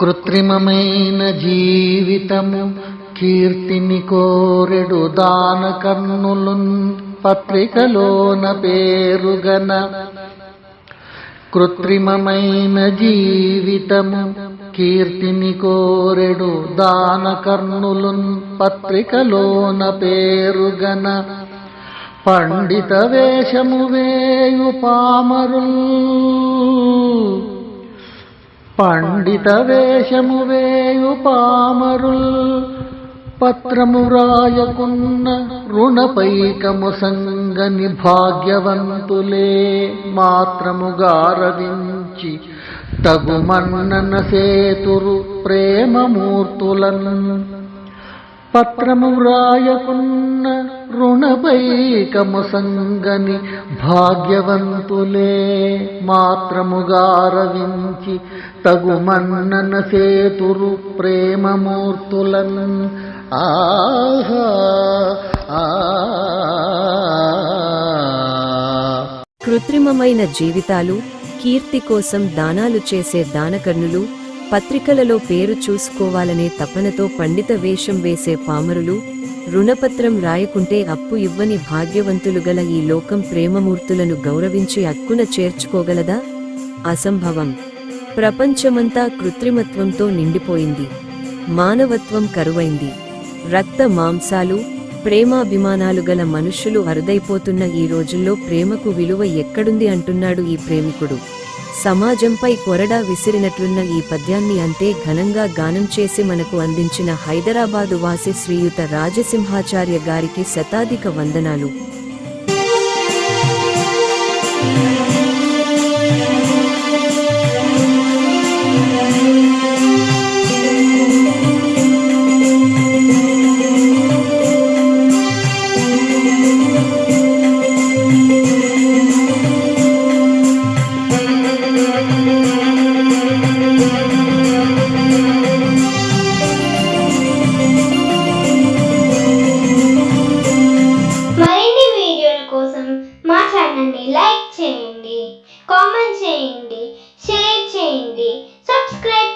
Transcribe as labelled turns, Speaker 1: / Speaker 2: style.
Speaker 1: కృత్రిమమైన జీవితము కీర్తిని కోరెడు దాన కన్నులున్ పత్రికలోన పేరుగన. కృత్రిమమైన జీవితము కీర్తిని కోరెడు దాన కర్ణులున్ పత్రికలోన పేరుగన. పండిత వేషము వేయు పామరుల్ పండిత వేషము వేయు పామరుల్ పత్రము రాయకున్న రుణపైకము సంగని భాగ్యవంతులే మాత్రము గారవించి తగుమన్నన సేతురు ప్రేమమూర్తులను. పత్రము వ్రాయకున్న రుణపైకము సంగని భాగ్యవంతులే మాత్రము గారవించి తగుమన్నన సేతురు ప్రేమమూర్తులన్. ఆహా ఆ.
Speaker 2: కృత్రిమమైన జీవితాలు కీర్తి కోసం దానాలు చేసే దానకర్ణులు పత్రికలలో పేరు చూసుకోవాలనే తపనతో పండిత వేషం వేసే పామరులు రుణపత్రం రాయకుంటే అప్పు ఇవ్వని భాగ్యవంతులు గల ఈ లోకం ప్రేమమూర్తులను గౌరవించి అక్కున చేర్చుకోగలదా? అసంభవం. ప్రపంచమంతా కృత్రిమత్వంతో నిండిపోయింది. మానవత్వం కరువైంది. రక్త మాంసాలు ప్రేమాభిమానాలు గల మనుష్యులు అరుదైపోతున్న ఈ రోజుల్లో ప్రేమకు విలువ ఎక్కడుంది అంటున్నాడు ఈ ప్రేమికుడు. సమాజంపై కొరడా విసిరినట్లున్న ఈ పద్యాన్ని అంతే ఘనంగా గానం చేసి మనకు అందించిన హైదరాబాదు వాసి శ్రీయుత రాజసింహాచార్య గారికి శతాధిక వందనాలు.
Speaker 3: చేయండి కామెంట్ చేయండి షేర్ చేయండి సబ్స్క్రైబ్